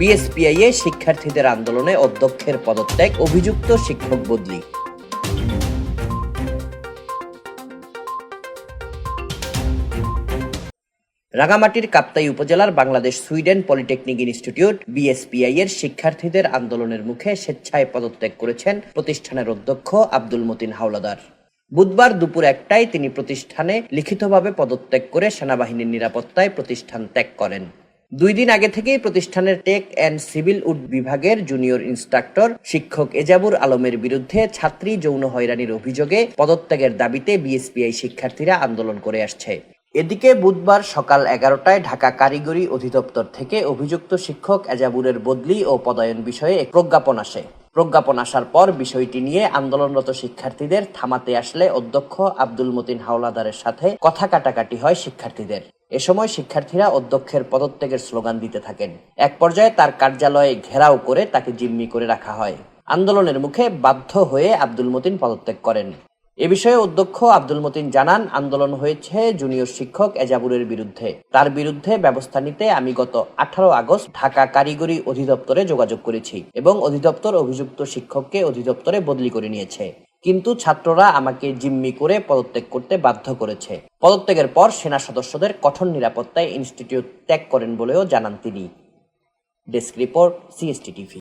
বিএসপিআইয়ে শিক্ষার্থীদের আন্দোলনে অধ্যক্ষের পদত্যাগ, অভিযুক্ত শিক্ষক বদলি। রাঙামাটির কাপ্তাই উপজেলার Bangladesh Sweden polytechnic institute BSPI এর শিক্ষার্থীদের আন্দোলনের মুখে স্বেচ্ছায় পদত্যাগ করেছেন প্রতিষ্ঠানের অধ্যক্ষ আব্দুল মতিন হাওলাদার। বুধবার দুপুর একটায় তিনি প্রতিষ্ঠানে লিখিতভাবে পদত্যাগ করে সেনাবাহিনীর নিরাপত্তায় প্রতিষ্ঠান ত্যাগ করেন। দুই দিন আগে থেকেই প্রতিষ্ঠানের টেক অ্যান্ড সিভিল উড বিভাগের জুনিয়র ইন্সট্রাক্টর শিক্ষক এজাবুর আলমের বিরুদ্ধে ছাত্রী যৌন হয়রানির অভিযোগে পদত্যাগের দাবিতে বিএসপিআই শিক্ষার্থীরা আন্দোলন করে আসছে। এদিকে বুধবার সকাল এগারোটায় ঢাকা কারিগরি অধিদপ্তর থেকে অভিযুক্ত শিক্ষক এজাবুরের বদলি ও পদায়ন বিষয়ে এক প্রজ্ঞাপন আসে। প্রজ্ঞাপন আসার পর বিষয়টি নিয়ে আন্দোলনরত শিক্ষার্থীদের থামাতে আসলে অধ্যক্ষ আব্দুল মতিন হাওলাদারের সাথে কথা কাটাকাটি হয় শিক্ষার্থীদের। এ সময় শিক্ষার্থীরা অধ্যক্ষের পদত্যাগের স্লোগান দিতে থাকেন। এক পর্যায়ে তার কার্যালয়ে ঘেরাও করে তাকে জিম্মি করে রাখা হয়। আন্দোলনের মুখে বাধ্য হয়ে আব্দুল মতিন পদত্যাগ করেন। এ বিষয়ে অধ্যক্ষ আব্দুল মতিন জানান, আন্দোলন হয়েছে জুনিয়র শিক্ষক এজাবুরের বিরুদ্ধে। তার বিরুদ্ধে ব্যবস্থা নিতে আমি গত আঠারো আগস্ট ঢাকা কারিগরি অধিদপ্তরে যোগাযোগ করেছি এবং অধিদপ্তর অভিযুক্ত শিক্ষককে অধিদপ্তরে বদলি করে নিয়েছে। কিন্তু ছাত্ররা আমাকে জিম্মি করে পদত্যাগ করতে বাধ্য করেছে। পদত্যাগের পর সেনা সদস্যদের কঠোর নিরাপত্তায় ইনস্টিটিউট ত্যাগ করেন বলেও জানান তিনি। Desk report CST TV.